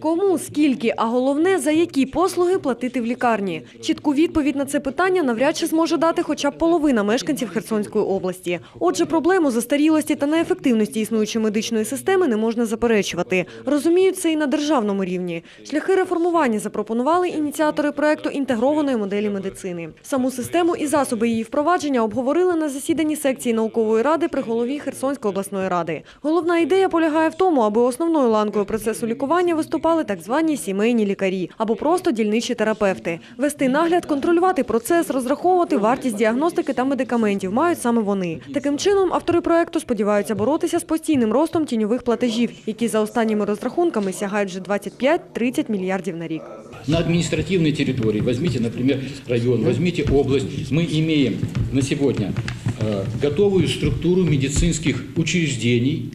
Кому, скільки, а головне, за які послуги платити в лікарні? Чітку відповідь на це питання навряд чи зможе дати хоча б половина мешканців Херсонської області. Отже, проблему застарілості та неефективності існуючої медичної системи не можна заперечувати. Розуміють це і на державному рівні. Шляхи реформування запропонували ініціатори проекту інтегрованої моделі медицини. Саму систему і засоби її впровадження обговорили на засіданні секції наукової ради при голові Херсонської обласної ради. Головна ідея полягає в тому, аби основною ланкою процесу лікування виступали так звані сімейні лікарі або просто дільничі терапевти. Вести нагляд, контролювати процес, розраховувати вартість діагностики та медикаментів мають саме вони. Таким чином, автори проекту сподіваються боротися з постійним ростом тіньових платежів, які за останніми розрахунками сягають вже 25-30 мільярдів на рік. На административной территории, возьмите, например, район, возьмите область, мы имеем на сегодня э, готовую структуру медицинских учреждений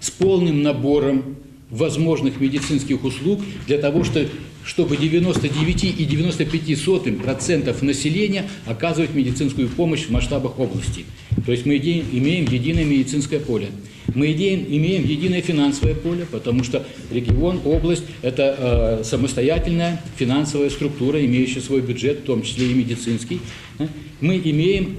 с полным набором возможных медицинских услуг для того, что, чтобы 99,95% населения оказывать медицинскую помощь в масштабах области. То есть мы имеем единое медицинское поле. Мы имеем единое финансовое поле, потому что регион, область – это э, самостоятельная финансовая структура, имеющая свой бюджет, в том числе и медицинский. Да. Мы имеем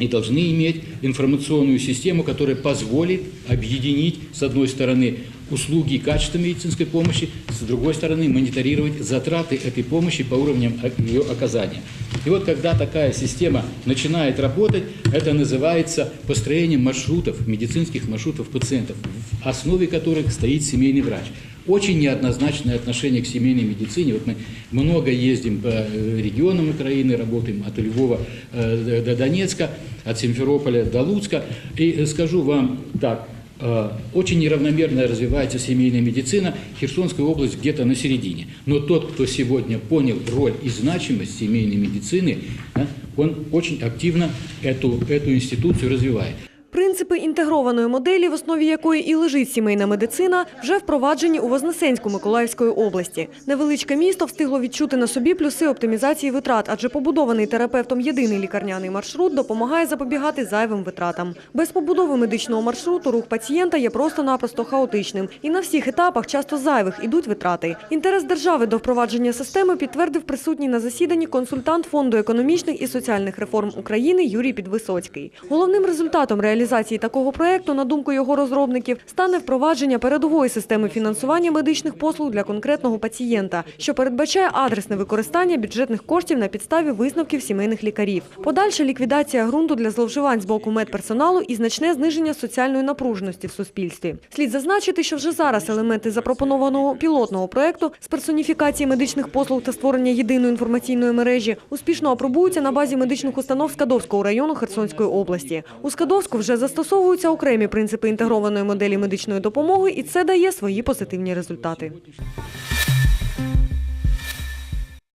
и должны иметь информационную систему, которая позволит объединить, с одной стороны, услуги и качество медицинской помощи, с другой стороны, мониторировать затраты этой помощи по уровням ее оказания. И вот когда такая система начинает работать, это называется построением маршрутов, медицинских маршрутов пациентов, в основе которых стоит семейный врач. Очень неоднозначное отношение к семейной медицине. Вот мы много ездим по э, регионам Украины, работаем от Львова э, до Донецка, от Симферополя до Луцка. И э, скажу вам так, очень неравномерно развивается семейная медицина, Херсонская область где-то на середине. Но тот, кто сегодня понял роль и значимость семейной медицины, он очень активно эту, эту институцию развивает. Принципи інтегрованої моделі, в основі якої і лежить сімейна медицина, вже впроваджені у Вознесенську Миколаївської області. Невеличке місто встигло відчути на собі плюси оптимізації витрат, адже побудований терапевтом єдиний лікарняний маршрут допомагає запобігати зайвим витратам. Без побудови медичного маршруту рух пацієнта є просто-напросто хаотичним, і на всіх етапах часто зайвих ідуть витрати. Інтерес держави до впровадження системи підтвердив присутній на засіданні консультант Фонду економічних і соціальних реформ України Юрій Підвисоцький. Головним результатом реалізації такого проекту, на думку його розробників, стане впровадження передової системи фінансування медичних послуг для конкретного пацієнта, що передбачає адресне використання бюджетних коштів на підставі висновків сімейних лікарів. Подальша ліквідація ґрунту для зловживань з боку медперсоналу і значне зниження соціальної напруженості в суспільстві. Слід зазначити, що вже зараз елементи запропонованого пілотного проекту з персоніфікації медичних послуг та створення єдиної інформаційної мережі успішно апробуються на базі медичних установ Скадовського району Херсонської області. У Скадовську вже застосовуються окремі принципи інтегрованої моделі медичної допомоги, і це дає свої позитивні результати.